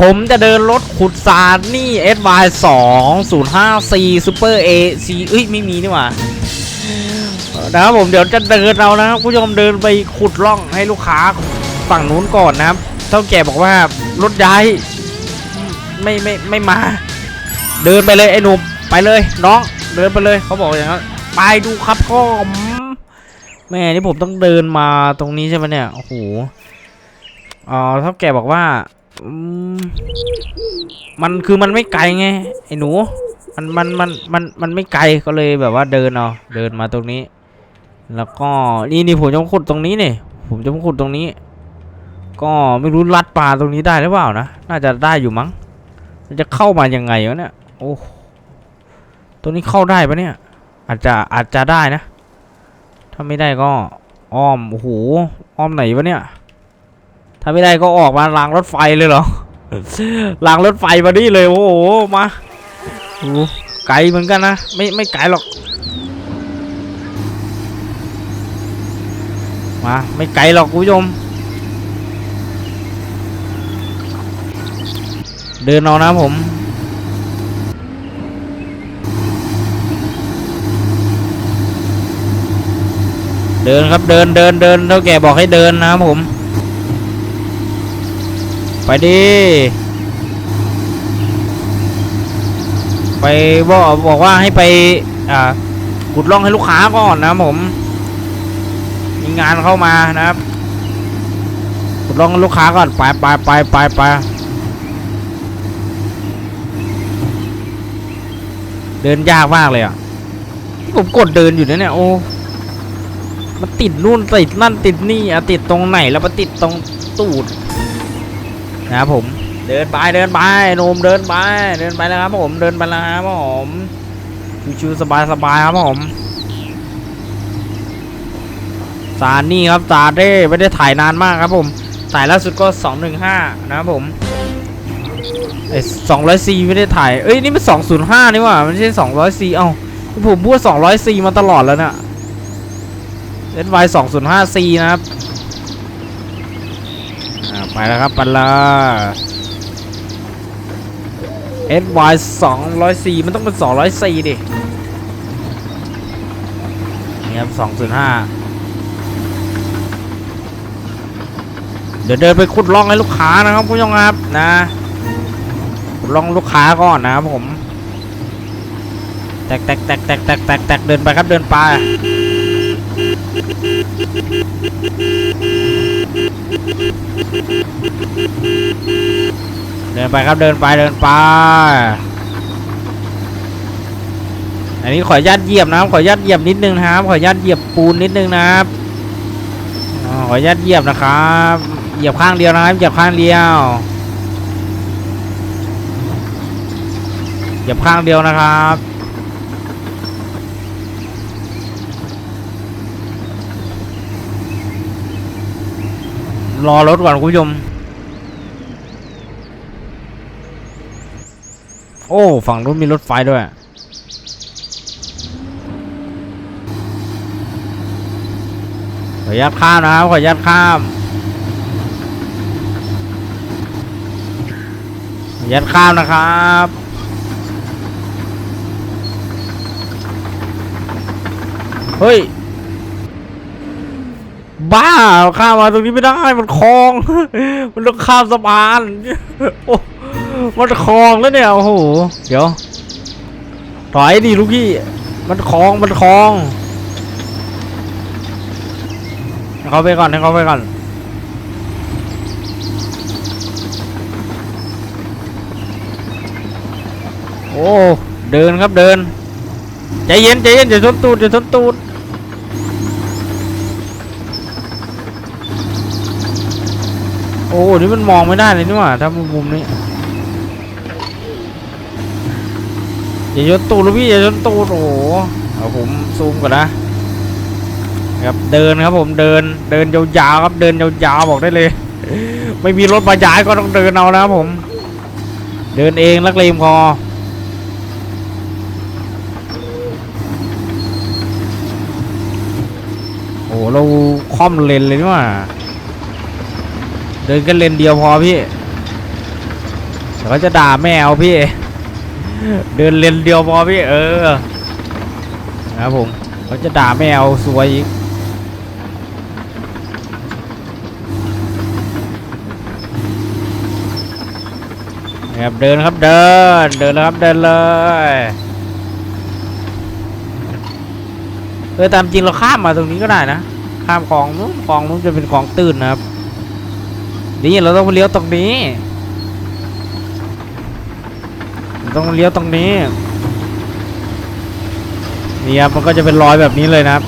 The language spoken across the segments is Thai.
ผมจะเดินรถขุดสารนี่ SY 2 0 5 C Super A C เอ้ย ไม่มีนี่หว่านะครับผมเดี๋ยวจะเดินเอานะครับคุณผู้ชมเดินไปขุดร่องให้ลูกค้าฝั่งนู้นก่อนนะครับเท่าแก่บอกว่ารถย้ายไม่ไม่ไม่มา เดินไปเลยไอ้หนุ่มไปเลยน้องเดินไปเลยเขาบอกอย่างนั้นไปดูครับพ่อมแม่นี่ผมต้องเดินมาตรงนี้ใช่ไหมเนี่ยโอ้โหอ๋อเท่าแก่บอกว่า มันคือมันไม่ไกลไงไอ้หนู มันมันมันมันมันไม่ไกลก็เลยแบบว่าเดินเอาเดินมาตรงนี้ แล้วก็นี่นี่ผมจะขุดตรงนี้เนี่ยผมจะขุดตรงนี้ ก็ไม่รู้ลัดปลาตรงนี้ได้หรือเปล่านะน่าจะได้อยู่มั้งมันจะเข้ามายังไงวะเนี่ยโอ้ตรงนี้เข้าได้ปะเนี่ย อาจจะอาจจะได้นะ ถ้าไม่ได้ก็อ้อมโอ้โหอ้อมไหนวะเนี่ย ถ้าไม่ได้ก็ออกมารางรถไฟเลยเหรอรางรถไฟมานี่เลยโอ้โหมาโอ้ไกลเหมือนกันนะไม่ไม่ไกลหรอก มาไม่ไกลหรอกคุณผู้ชมเดินเอานะผมเดินครับเดินเดินเดินเท่าแก่บอกให้เดินนะครับผม ไปดิ ไปบอกบอกว่าให้ไป อ่าขุดร่องให้ลูกค้าก่อนนะผม มีงานเข้ามานะครับขุดร่องลูกค้าก่อนไปไปไปไปไปเดินยากมากเลยอะผมกดเดินอยู่นะเนี่ยโอ้มันติดนู่นติดนั่นติดนี่อะติดตรงไหนแล้วมาติดตรงตูด นะครับผมเดินไปเดินไปโนมเดินไป เดินไปแล้วครับผมเดินไปแล้วครับผมชิวๆสบายๆครับผมสารนี่ครับสารได้ไม่ได้ถ่ายนานมากครับผมถ่ายล่าสุดก็215นะครับผมไอ้200ไม่ได้ถ่ายเอ้ยนี่มัน205นี่หว่ามันไม่ใช่200เอ้าผมพูด200มาตลอดแล้วเนี่ย SY 2 0 5 C นะครับ ไปแล้วครับปละ SY 200 C มันต้องเป็น200 C ดินี่ครับ205เดี๋ยวเดินไปขุดร่องให้ลูกค้านะครับผู้ชมครับนะขุดร่องลูกค้าก่อนนะครับผม แตกแตกแตกแตกแตกแตกเดินไปครับเดินไป เดินไปครับเดินไปเดินไป อันนี้ขออนุญาตเหยียบนะครับขออนุญาตเหยียบนิดนึงนะครับ ขออนุญาตเหยียบปูนนิดนึงนะครับขออนุญาตเหยียบนะครับเหยียบข้างเดียวนะครับเหยียบข้างเดียวเหยียบข้างเดียวนะครับรอรถก่อนคุณผู้ชม โอ้ ฝั่งนู้นมีรถไฟด้วย ขออนุญาตข้ามนะครับ ขออนุญาตข้ามขออนุญาตข้ามนะครับเฮ้ย บ้าข้ามมาตรงนี้ไม่ได้ มันคลอง มันต้องข้ามสะพาน โอ้ มันคลองแล้วเนี่ยโอ้โหเดี๋ยวถอยดิลูกพี่มันคลองมันคลองเขาไปก่อนให้เขาไปก่อนโอ้เดินครับเดินใจเย็นใจเย็นอย่าชนตูดอย่าชนตูดโอ้นี่มันมองไม่ได้เลยนี่หว่าถ้ามุมนี้ อย่าชนตูดลูกพี่อย่าชนตูดโอ้โหเอาผมซูมก่อนนะครับเดินครับผมเดินเดินยาวๆครับเดินยาวๆบอกได้เลย ไม่มีรถมาย้ายก็ต้องเดินเอานะครับผม เดินเองนักเลงพอโอ้เราคล่อมเลนเลยนี่ว่าเดินกันเลนเดียวพอพี่เดี๋ยวเขาจะด่าแม่เอาพี่ เดินเลนเดียวพอพี่เออนะครับผมเขาจะด่าแม่เอาสวยอีกครับเดินครับเดิน เดินแล้วครับเดินเลยเออตามจริงเราข้ามมาตรงนี้ก็ได้นะข้ามคลองนู้นคลองนู้นจะเป็นคลองตื้นนะครับนี่เราต้องเลี้ยวตรงนี้เรา ต้องเลี้ยวตรงนี้นี่ครับมันก็จะเป็นรอยแบบนี้เลยนะครับ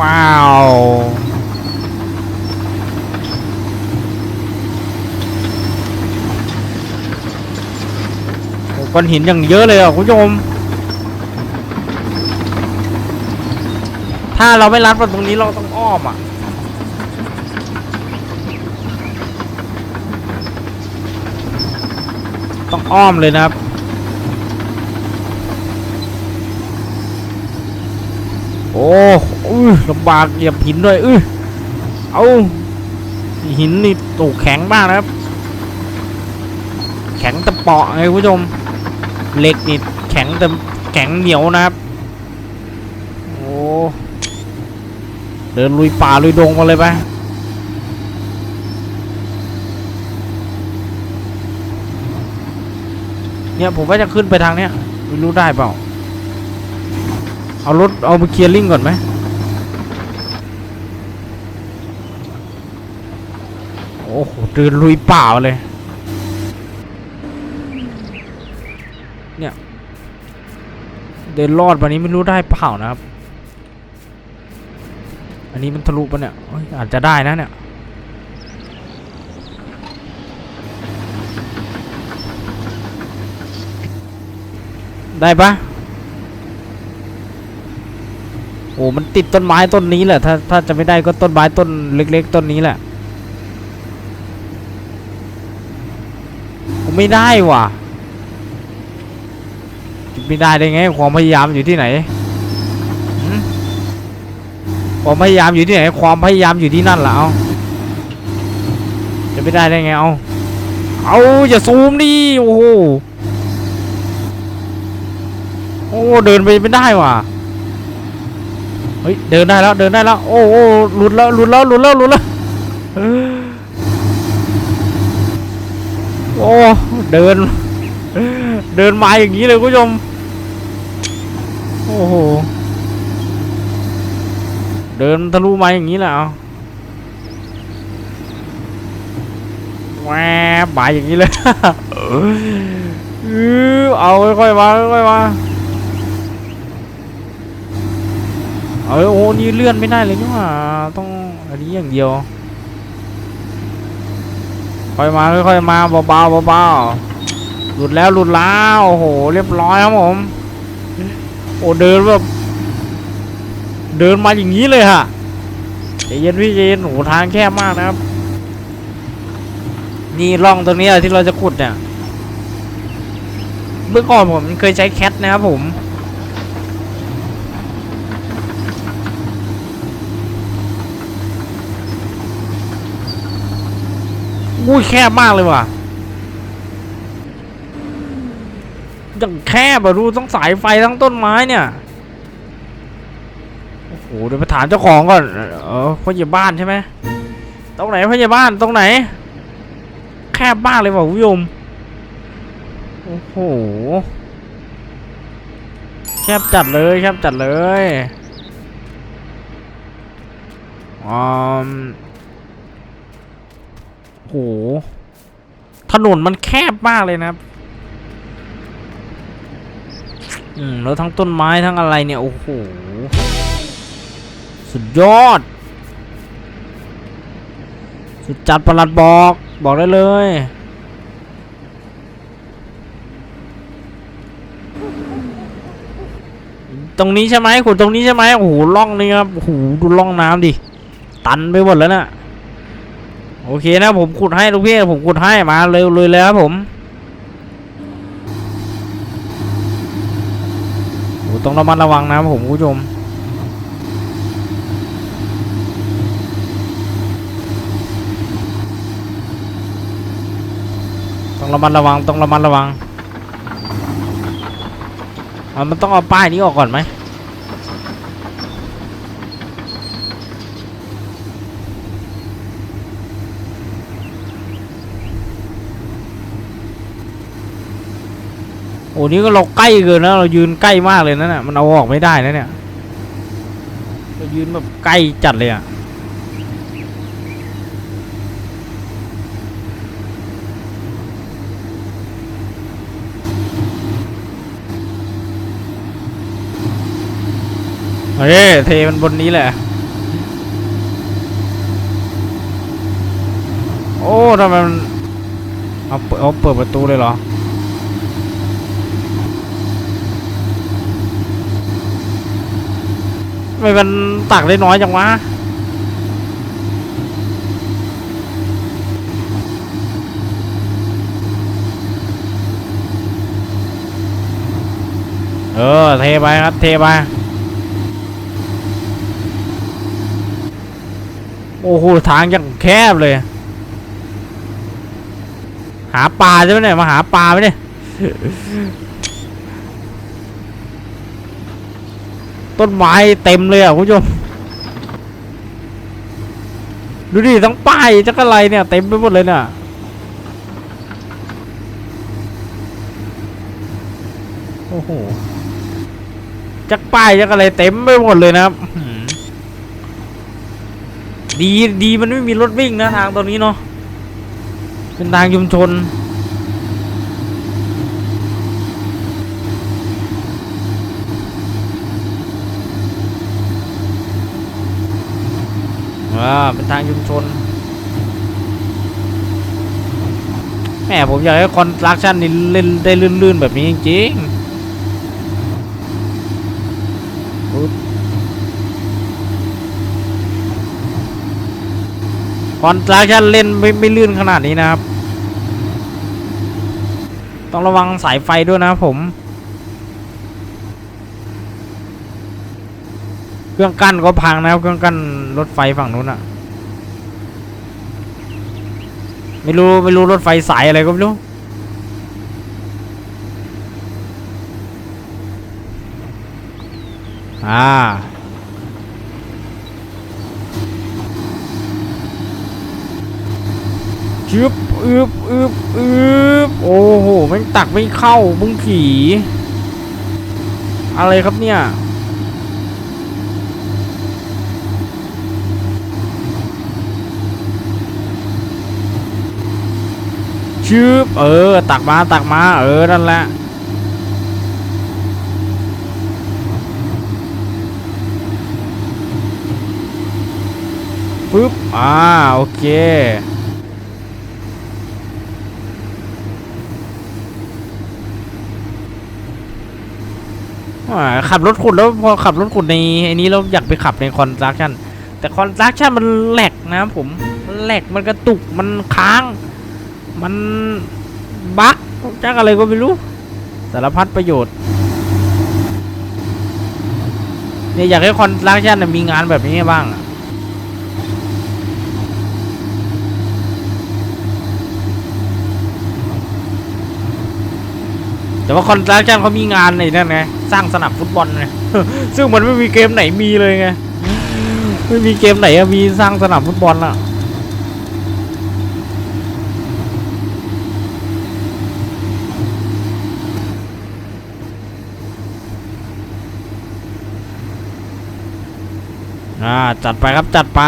ว้าวก้อนหินอย่างเยอะเลยอะคุณผู้ชม ถ้าเราไม่รัดตรงนี้เราต้องอ้อมอะ ต้องอ้อมเลยนะครับ โอ้อื้อลำบากเหยียบหินด้วยอื้อเอาหินนี่ตกแข็งมากนะครับ แข็งตะเปาะไงคุณผู้ชมเหล็กนี่แข็งแต่แข็งเหนียวนะครับ โอ้ เดินลุยป่าลุยดงมาเลยไป เนี่ยผมว่าจะขึ้นไปทางเนี้ยไม่รู้ได้เปล่า เอารถเอาไปเคลียร์ลิงก่อนไหมโอ้โหเดินลุยป่าเลย เนี่ย เดินรอดวันนี้ไม่รู้ได้เปล่านะครับ อันนี้มันทะลุปะเนี่ยอาจจะได้นะเนี่ย ได้ปะโอ้มันติดต้นไม้ต้นนี้แหละ ถ้าถ้าจะไม่ได้ก็ต้นไม้ต้นเล็ก ๆ ต้นนี้แหละผมไม่ได้ว่ะ ไม่ได้ได้ไง ความพยายามอยู่ที่ไหน ความพยายามอยู่ที่ไหน ความพยายามอยู่ที่นั่นแหละเอาจะไม่ได้ได้ไงเอา เอาอย่าซูมดิ โอ้โห โอ้ เดินไปไม่ได้ว่ะเฮ้ยเดินได้แล้วเดินได้แล้วโอ้โอ้หลุดแล้วหลุดแล้วหลุดแล้วหลุดแล้วโอ้เดิน เดินมาอย่างนี้เลยคุณผู้ชมโอ้โหเดินทะลุมาอย่างนี้แหละเอาแหวบมาอย่างนี้เลย เออเอาค่อยๆมาค่อยๆมา เออโอ้นี่เลื่อนไม่ได้เลยนี่หว่าต้องอันนี้อย่างเดียวค่อยมาค่อยๆมาเบาๆเบาๆหลุดแล้วหลุดแล้วโอ้โหเรียบร้อยครับผมโอ้เดินแบบเดินมาอย่างนี้เลยฮะใจเย็นพี่ใจเย็นโหทางแคบมากนะครับ นี่ร่องตรงนี้ที่เราจะขุดเนี่ยเมื่อก่อนผมเคยใช้แคทนะครับผม อุ้ยแคบมากเลยว่ะยังแคบอะดูทั้งสายไฟทั้งต้นไม้เนี่ย โอ้โหเดี๋ยวไปถามเจ้าของก่อน เออพ่อใหญ่บ้านใช่ไหม ตรงไหนพ่อใหญ่บ้านตรงไหน แคบมากเลยว่ะคุณผู้ชมโอ้โห แคบจัดเลยแคบจัดเลยอืม โอ้โห ถนนมันแคบมากเลยนะครับอืมแล้วทั้งต้นไม้ทั้งอะไรเนี่ย โอ้โห สุดยอด สุดจัดประหลัดบอก บอกได้เลยตรงนี้ใช่ไหมขุดตรงนี้ใช่ไหมโอ้โหล่องนี่ครับโอ้โหดูล่องน้ำดิ ตันไปหมดแล้วน่ะ โอเคนะผมขุดให้ลูกพี่ผมขุดให้มาเร็วเลยแล้วครับผมโอ้ต้องระมัดระวังนะครับผมคุณผู้ชมต้องระมัดระวังต้องระมัดระวังมันต้องเอาป้ายนี้ออกก่อนไหม อ้นี่ก็เราใกล้เกินนะเรายืนใกล้มากเลยนะเนี่ยมันเอาออกไม่ได้นะเนี่ยเรายืนแบบใกล้จัดเลยอะเฮ้ยเทมันบนนี้แหละ โอ้ทำไมมันเอาเปิดเอาเปิดประตูเลยเหรอ ทำ ไมมันตักได้น้อยจังวะเออ เทไปครับ เทไป โอ้โห ทางยังแคบเลย หาปลาใช่ไหมเนี่ย มาหาปลาไหมเนี่ย ต้นไม้เต็มเลยอะคุณผู้ชมดูดิทั้งป้ายจักรอะไรเนี่ยเต็มไปหมดเลยเนี่ยโอ้โหจักป้ายจักอะไรเต็มไปหมดเลยนะครับดีดีมันไม่มีรถวิ่งนะทางตรงนี้เนาะเป็นทางชุมชน อ่าเป็นทางชุมชนแหมผมอยากให้คอนสตรักชั่นนี่เล่นได้ลื่นๆแบบนี้จริงๆปึ๊บคอนสตรักชั่นเล่นไม่ไม่ลื่นขนาดนี้นะครับ ต้องระวังสายไฟด้วยนะครับผม เครื่องกั้นก็พังนะครับ เครื่องกั้นรถไฟฝั่งนู้นอะไม่รู้ไม่รู้รถไฟสายอะไรก็ไม่รู้อ่าชึบอึบอึบอึบโอ้โหม่งตักไม่เข้ามึงขี่ อะไรครับเนี่ย ชืบเออ ตักมาตักมา เออ นั่นแหละ ปึ๊บ อ่า โอเคขับรถขุดแล้วพอขับรถขุดในไอ้นี้เราอยากไปขับในคอนสตรักชั่นแต่คอนสตรักชั่นมันแหลกนะผม มันแหลกมันกระตุกมันค้าง มันบั๊กจักอะไรก็ไม่รู้ สารพัดประโยชน์เนี่ยอยากให้คอนสตรักชั่นมีงานแบบนี้บ้างแต่ว่าคอนสตรักชั่นเขามีงานในนั่นไงสร้างสนามฟุตบอลไงซึ่งมันไม่มีเกมไหนมีเลยไงไม่มีเกมไหนมีสร้างสนามฟุตบอลอะ อ่าจัดไปครับจัดไป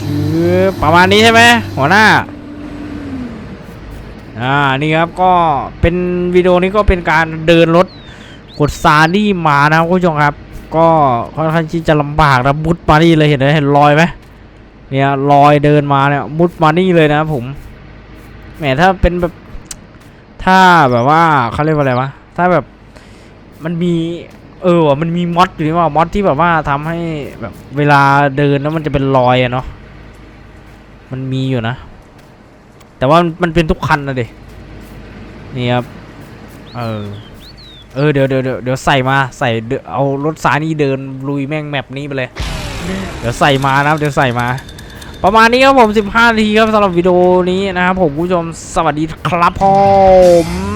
ชื่อประมาณนี้ใช่ไหมหัวหน้า อ่า นี่ครับก็เป็นวิดีโอนี้ก็เป็นการเดินรถกดซานี่มานะคุณผู้ชมครับ ก็ค่อนข้างที่จะลำบากนะมุดมานี่เลยเห็นไหมเห็นรอยไหมเนี่ยรอยเดินมาเนี่ยมุดมานี่เลยนะครับผม แหมถ้าเป็นแบบถ้าแบบว่าเขาเรียกว่าอะไรวะถ้าแบบมันมี เออว่ะมันมีมอดอยู่นี่ว่ามอดที่แบบว่าทำให้แบบเวลาเดินแล้วมันจะเป็นรอยอะเนาะมันมีอยู่นะ แต่ว่ามันเป็นทุกคันนะเด็นี่ครับเออเออเดี๋ยวเดี๋ยวเดี๋ยวใส่มาใส่เดี๋ยวเอารถสายนี้เดินลุยแม่งแมปนี้ไปเลย เดี๋ยวใส่มานะครับเดี๋ยวใส่มา ประมาณนี้ครับผม 15 นาทีครับสำหรับวิดีโอนี้นะครับผมผู้ชมสวัสดีครับผม